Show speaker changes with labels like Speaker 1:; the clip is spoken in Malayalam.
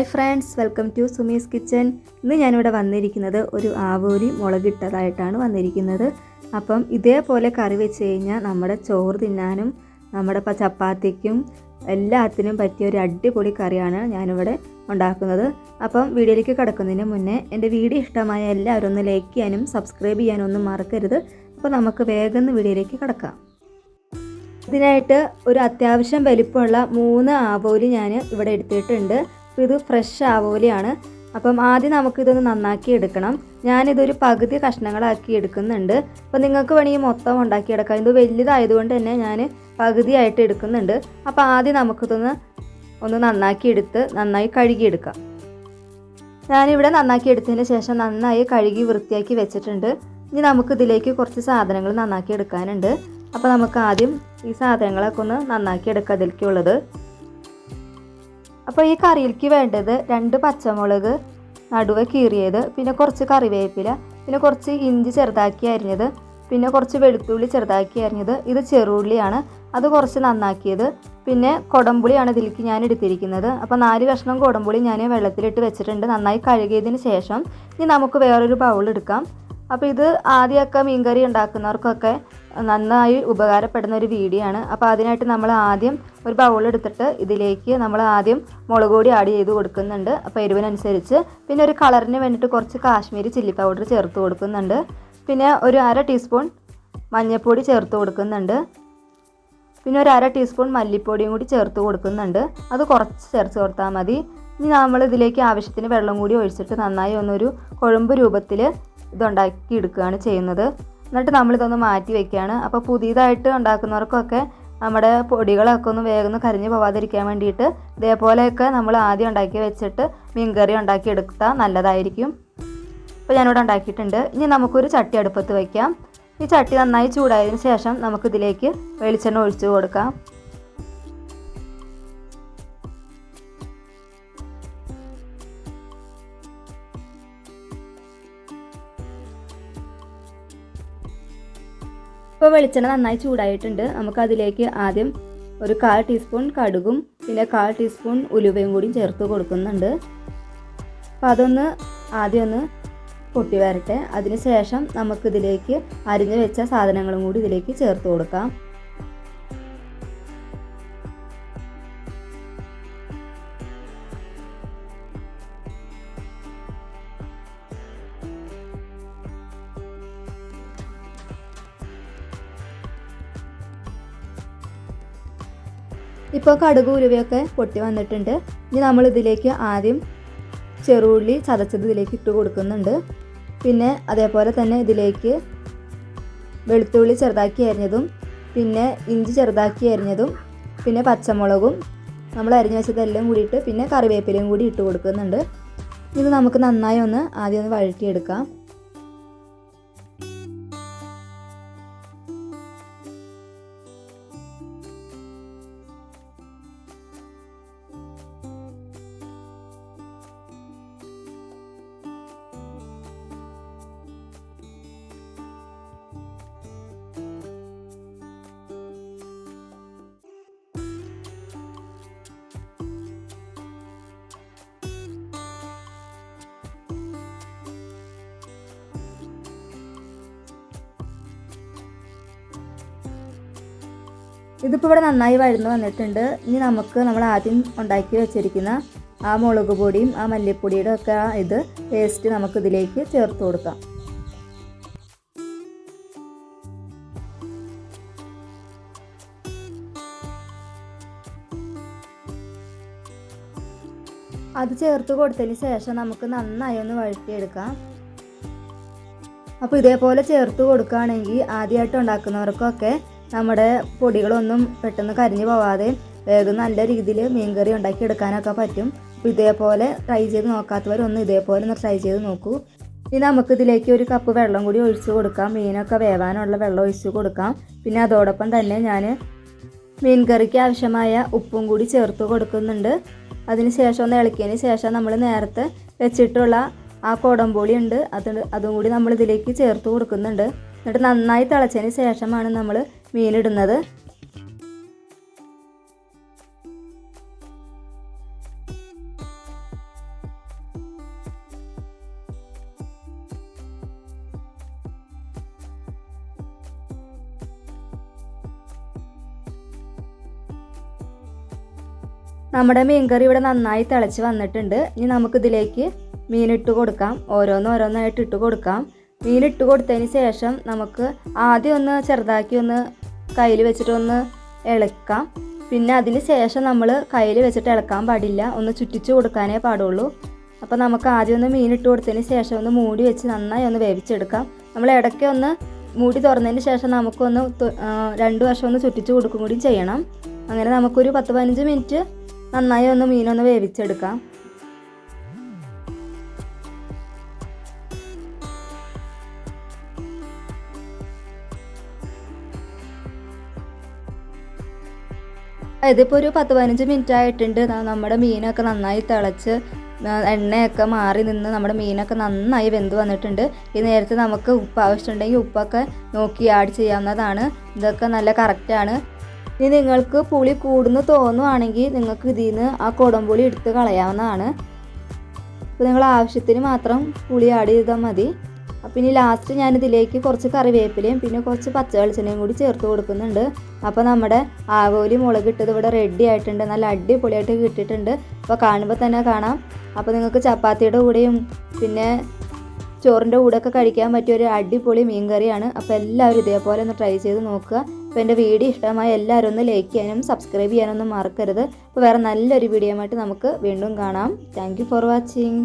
Speaker 1: Hi friends welcome to Sumi's kitchen ഇന്ന് ഞാനിവിടെ വന്നിരിക്കുന്നത് ഒരു ആവോലി മുളകിട്ടതായിട്ടാണ് വന്നിരിക്കുന്നത്. അപ്പം ഇതേപോലെ കറി വെച്ച് കഴിഞ്ഞാൽ നമ്മുടെ ചോറ് തിന്നാനും നമ്മുടെ ചപ്പാത്തിക്കും എല്ലാത്തിനും പറ്റിയ ഒരു അടിപൊളി കറിയാണ് ഞാനിവിടെ ഉണ്ടാക്കുന്നത്. അപ്പം വീഡിയോയിലേക്ക് കിടക്കുന്നതിന് മുന്നേ എന്റെ വീഡിയോ ഇഷ്ടമായ എല്ലാവരും ഒന്ന് ലൈക്ക് ചെയ്യാനും സബ്സ്ക്രൈബ് ചെയ്യാനും ഒന്നും മറക്കരുത്. അപ്പോൾ നമുക്ക് വേഗം വീഡിയോയിലേക്ക് കിടക്കാം. ഇതിനായിട്ട് ഒരു അത്യാവശ്യം വലിപ്പമുള്ള മൂന്ന് ആവോലി ഞാൻ ഇവിടെ എടുത്തിട്ടുണ്ട്. അപ്പോൾ ഇത് ഫ്രഷ് ആവോലിയാണ്. അപ്പം ആദ്യം നമുക്കിതൊന്ന് നന്നാക്കി എടുക്കണം. ഞാനിതൊരു പകുതി കഷ്ണങ്ങളാക്കി എടുക്കുന്നുണ്ട്. അപ്പോൾ നിങ്ങൾക്ക് വേണമെങ്കിൽ മൊത്തം ഉണ്ടാക്കിയെടുക്കാം ഇത് വലുതായതുകൊണ്ട് തന്നെ ഞാൻ പകുതിയായിട്ട് എടുക്കുന്നുണ്ട്. അപ്പോൾ ആദ്യം നമുക്കിതൊന്ന് ഒന്ന് നന്നാക്കി എടുത്ത് നന്നായി കഴുകിയെടുക്കാം ഞാനിവിടെ നന്നാക്കി എടുത്തതിന് ശേഷം നന്നായി കഴുകി വൃത്തിയാക്കി വെച്ചിട്ടുണ്ട്. ഇനി നമുക്ക് ഇതിലേക്ക് കുറച്ച് സാധനങ്ങൾ നന്നാക്കി എടുക്കാനുണ്ട്. അപ്പോൾ നമുക്ക് ആദ്യം ഈ സാധനങ്ങളൊക്കെ ഒന്ന് നന്നാക്കി എടുക്കാം അതിലേക്കുള്ളത് അപ്പോൾ ഈ കറിയിലേക്ക് വേണ്ടത് രണ്ട് പച്ചമുളക് നടുവെ കീറിയത് പിന്നെ കുറച്ച് കറിവേപ്പില പിന്നെ കുറച്ച് ഇഞ്ചി ചെറുതാക്കി അരിഞ്ഞത് പിന്നെ കുറച്ച് വെളുത്തുള്ളി ചെറുതാക്കി അരിഞ്ഞത്. ഇത് ചെറുള്ളിയാണ്. അത് കുറച്ച് നന്നാക്കിയത്. പിന്നെ കൊടംപുളിയാണ് ഇതിലേക്ക് ഞാൻ എടുത്തിരിക്കുന്നത്. അപ്പോൾ നാല് കഷ്ണം കൊടംപുളി ഞാൻ വെള്ളത്തിലിട്ട് വെച്ചിട്ടുണ്ട്. നന്നായി കഴുകിയതിന് ശേഷം ഇനി നമുക്ക് വേറൊരു ബൗൾ എടുക്കാം. അപ്പോൾ ഇത് ആദ്യമൊക്കെ മീൻകറി ഉണ്ടാക്കുന്നവർക്കൊക്കെ നന്നായി ഉപകാരപ്പെടുന്ന ഒരു വീഡിയോ ആണ്. അപ്പോൾ അതിനായിട്ട് നമ്മൾ ആദ്യം ഒരു ബൗൾ എടുത്തിട്ട് ഇതിലേക്ക് നമ്മൾ ആദ്യം മുളക് പൊടി ആഡ് ചെയ്ത് കൊടുക്കുന്നുണ്ട്. അപ്പോൾ എരിവിനനുസരിച്ച്. പിന്നെ ഒരു കളറിന് വേണ്ടിയിട്ട് കുറച്ച് കാശ്മീരി ചില്ലി പൗഡർ ചേർത്ത് കൊടുക്കുന്നുണ്ട്. പിന്നെ ഒരു അര ടീസ്പൂൺ മഞ്ഞൾപ്പൊടി ചേർത്ത് കൊടുക്കുന്നുണ്ട്. പിന്നെ ഒരു അര ടീസ്പൂൺ മല്ലിപ്പൊടിയും കൂടി ചേർത്ത് കൊടുക്കുന്നുണ്ട്. അത് കുറച്ച് ചേർത്ത് കൊടുത്താൽ മതി. ഇനി നമ്മൾ ഇതിലേക്ക് ആവശ്യത്തിന് വെള്ളം കൂടി ഒഴിച്ചിട്ട് നന്നായി ഒന്നൊരു കുഴമ്പ് രൂപത്തിൽ ഇതുണ്ടാക്കി എടുക്കുകയാണ് ചെയ്യുന്നത്. എന്നിട്ട് നമ്മളിതൊന്ന് മാറ്റി വെക്കുകയാണ്. അപ്പോൾ പുതിയതായിട്ട് ഉണ്ടാക്കുന്നവർക്കൊക്കെ നമ്മുടെ പൊടികളൊക്കെ ഒന്ന് വേഗം കരിഞ്ഞു പോവാതിരിക്കാൻ വേണ്ടിയിട്ട് ഇതേപോലെയൊക്കെ നമ്മൾ ആദ്യം ഉണ്ടാക്കി വെച്ചിട്ട് മീൻകറി ഉണ്ടാക്കി എടുത്താൽ നല്ലതായിരിക്കും. അപ്പോൾ ഞാനിവിടെ ഉണ്ടാക്കിയിട്ടുണ്ട്. ഇനി നമുക്കൊരു ചട്ടി അടുപ്പത്ത് വയ്ക്കാം ഈ ചട്ടി നന്നായി ചൂടായതിനു ശേഷം നമുക്കിതിലേക്ക് വെളിച്ചെണ്ണ ഒഴിച്ചു കൊടുക്കാം. ഇപ്പോൾ വെളിച്ചെണ്ണ നന്നായി ചൂടായിട്ടുണ്ട്. നമുക്കതിലേക്ക് ആദ്യം ഒരു കാൽ ടീസ്പൂൺ കടുകും പിന്നെ കാൽ ടീസ്പൂൺ ഉലുവയും കൂടി ചേർത്ത് കൊടുക്കുന്നുണ്ട്. അപ്പോൾ അതൊന്ന് ആദ്യം ഒന്ന് പൊട്ടി വരട്ടെ. അതിന് ശേഷം നമുക്കിതിലേക്ക് അരിഞ്ഞു വെച്ച സാധനങ്ങളും കൂടി ഇതിലേക്ക് ചേർത്ത് കൊടുക്കാം. ഇപ്പോൾ കടുക് ഉരുവയൊക്കെ പൊട്ടി വന്നിട്ടുണ്ട്. ഇനി നമ്മൾ ഇതിലേക്ക് ആദ്യം ചെറുള്ളി ചതച്ചത് ഇതിലേക്ക് ഇട്ട് കൊടുക്കുന്നുണ്ട്. പിന്നെ അതേപോലെ തന്നെ ഇതിലേക്ക് വെളുത്തുള്ളി ചെറുതാക്കി അരിഞ്ഞതും പിന്നെ ഇഞ്ചി ചെറുതാക്കി അരിഞ്ഞതും പിന്നെ പച്ചമുളകും നമ്മൾ അരിഞ്ഞു വെച്ചതെല്ലാം കൂടിയിട്ട് പിന്നെ കറിവേപ്പിലയും കൂടി ഇട്ട് കൊടുക്കുന്നുണ്ട്. ഇത് നമുക്ക് നന്നായി ഒന്ന് ആദ്യം ഒന്ന് വഴറ്റിയെടുക്കാം. ഇതിപ്പോൾ ഇവിടെ നന്നായി വഴന്ന് വന്നിട്ടുണ്ട്. ഇനി നമുക്ക് നമ്മൾ ആദ്യം ഉണ്ടാക്കി വെച്ചിരിക്കുന്ന ആ മുളക് പൊടിയും ആ മല്ലിപ്പൊടിയുടെ ഒക്കെ ഇത് പേസ്റ്റ് നമുക്ക് ഇതിലേക്ക് ചേർത്ത് കൊടുക്കാം. അത് ചേർത്ത് കൊടുത്തതിന് ശേഷം നമുക്ക് നന്നായി ഒന്ന് വഴറ്റിയെടുക്കാം. അപ്പോൾ ഇതേപോലെ ചേർത്ത് കൊടുക്കുകയാണെങ്കിൽ ആദ്യമായിട്ട് ഉണ്ടാക്കുന്നവർക്കൊക്കെ നമ്മുടെ പൊടികളൊന്നും പെട്ടെന്ന് കരിഞ്ഞു പോവാതെ വേഗം നല്ല രീതിയിൽ മീൻകറി ഉണ്ടാക്കി എടുക്കാനൊക്കെ പറ്റും. അപ്പോൾ ഇതേപോലെ ട്രൈ ചെയ്ത് നോക്കാത്തവരൊന്ന് ഇതേപോലെ ഒന്ന് ട്രൈ ചെയ്ത് നോക്കൂ. ഇനി നമുക്ക് ഇതിലേക്ക് ഒരു കപ്പ് വെള്ളം കൂടി ഒഴിച്ച് കൊടുക്കാം. മീനൊക്കെ വേവാനുള്ള വെള്ളം ഒഴിച്ച് കൊടുക്കാം. പിന്നെ അതോടൊപ്പം തന്നെ ഞാൻ മീൻ കറിക്ക് ആവശ്യമായ ഉപ്പും കൂടി ചേർത്ത് കൊടുക്കുന്നുണ്ട്. അതിന് ശേഷം ഒന്ന് ഇളക്കിയതിന് ശേഷം നമ്മൾ നേരത്തെ വെച്ചിട്ടുള്ള ആ കുടംപൊളി ഉണ്ട്. അത് അതും കൂടി നമ്മൾ ഇതിലേക്ക് ചേർത്ത് കൊടുക്കുന്നുണ്ട്. എന്നിട്ട് നന്നായി തിളച്ചതിന് ശേഷമാണ് നമ്മൾ മീനിടുന്നത്. നമ്മുടെ മീൻകറി ഇവിടെ നന്നായി തിളച്ച് വന്നിട്ടുണ്ട്. ഇനി നമുക്കിതിലേക്ക് മീനിട്ട് കൊടുക്കാം. ഓരോന്നോരോന്നായിട്ട് ഇട്ട് കൊടുക്കാം. മീനിട്ട് കൊടുത്തതിന് ശേഷം നമുക്ക് ആദ്യം ഒന്ന് ചെറുതാക്കി ഒന്ന് കയ്യിൽ വെച്ചിട്ടൊന്ന് ഇളക്കാം. പിന്നെ അതിന് ശേഷം നമ്മൾ കയ്യിൽ വെച്ചിട്ട് ഇളക്കാൻ പാടില്ല. ഒന്ന് ചുറ്റിച്ചു കൊടുക്കാനേ പാടുള്ളൂ. അപ്പോൾ നമുക്ക് ആദ്യം ഒന്ന് മീനിട്ട് കൊടുത്തതിന് ശേഷം ഒന്ന് മൂടി വെച്ച് നന്നായി ഒന്ന് വേവിച്ചെടുക്കാം. നമ്മൾ ഇടയ്ക്ക് ഒന്ന് മൂടി തുറന്നതിന് ശേഷം നമുക്കൊന്ന് രണ്ട് വർഷം ഒന്ന് ചുറ്റിച്ചു കൊടുക്കും കൂടി ചെയ്യണം. അങ്ങനെ നമുക്കൊരു പത്ത് പതിനഞ്ച് മിനിറ്റ് നന്നായി ഒന്ന് മീനൊന്ന് വേവിച്ചെടുക്കാം. ഇതിപ്പോൾ ഒരു പത്ത് പതിനഞ്ച് മിനിറ്റ് ആയിട്ടുണ്ട്. നമ്മുടെ മീനൊക്കെ നന്നായി തിളച്ച് എണ്ണയൊക്കെ മാറി നിന്ന് നമ്മുടെ മീനൊക്കെ നന്നായി വെന്ത് വന്നിട്ടുണ്ട്. ഈ നേരത്തെ നമുക്ക് ഉപ്പ് ആവശ്യമുണ്ടെങ്കിൽ ഉപ്പൊക്കെ നോക്കി ആഡ് ചെയ്യാവുന്നതാണ്. ഇതൊക്കെ നല്ല കറക്റ്റാണ് ഇനി നിങ്ങൾക്ക് പുളി കൂടുന്നു തോന്നുവാണെങ്കിൽ നിങ്ങൾക്ക് ഇതിൽ നിന്ന് ആ കുടംപുളി എടുത്ത് കളയാവുന്നതാണ്. അപ്പോൾ നിങ്ങൾ ആവശ്യത്തിന് മാത്രം പുളി ആഡ് ചെയ്താൽ മതി. അപ്പം ഇനി ലാസ്റ്റ് ഞാനിതിലേക്ക് കുറച്ച് കറിവേപ്പിലയും പിന്നെ കുറച്ച് പച്ച വെളിച്ചെണ്ണയും കൂടി ചേർത്ത് കൊടുക്കുന്നുണ്ട്. അപ്പോൾ നമ്മുടെ ആവോലി മുളക് ഇട്ടത് ഇവിടെ റെഡി ആയിട്ടുണ്ട്. നല്ല അടിപൊളിയായിട്ട് കിട്ടിയിട്ടുണ്ട്. അപ്പോൾ കാണുമ്പോൾ തന്നെ കാണാം. അപ്പോൾ നിങ്ങൾക്ക് ചപ്പാത്തിയുടെ കൂടെയും പിന്നെ ചോറിന്റെ കൂടെയൊക്കെ കഴിക്കാൻ പറ്റിയ ഒരു അടിപൊളി മീൻ കറിയാണ് അപ്പോൾ എല്ലാവരും ഇതേപോലെ ഒന്ന് ട്രൈ ചെയ്ത് നോക്കുക. അപ്പോൾ എന്റെ വീഡിയോ ഇഷ്ടമായ എല്ലാവരും ഒന്ന് ലൈക്ക് ചെയ്യാനും സബ്സ്ക്രൈബ് ചെയ്യാനൊന്നും മറക്കരുത്. അപ്പോൾ വേറെ നല്ലൊരു വീഡിയോ ആയിട്ട് നമുക്ക് വീണ്ടും കാണാം. Thank for watching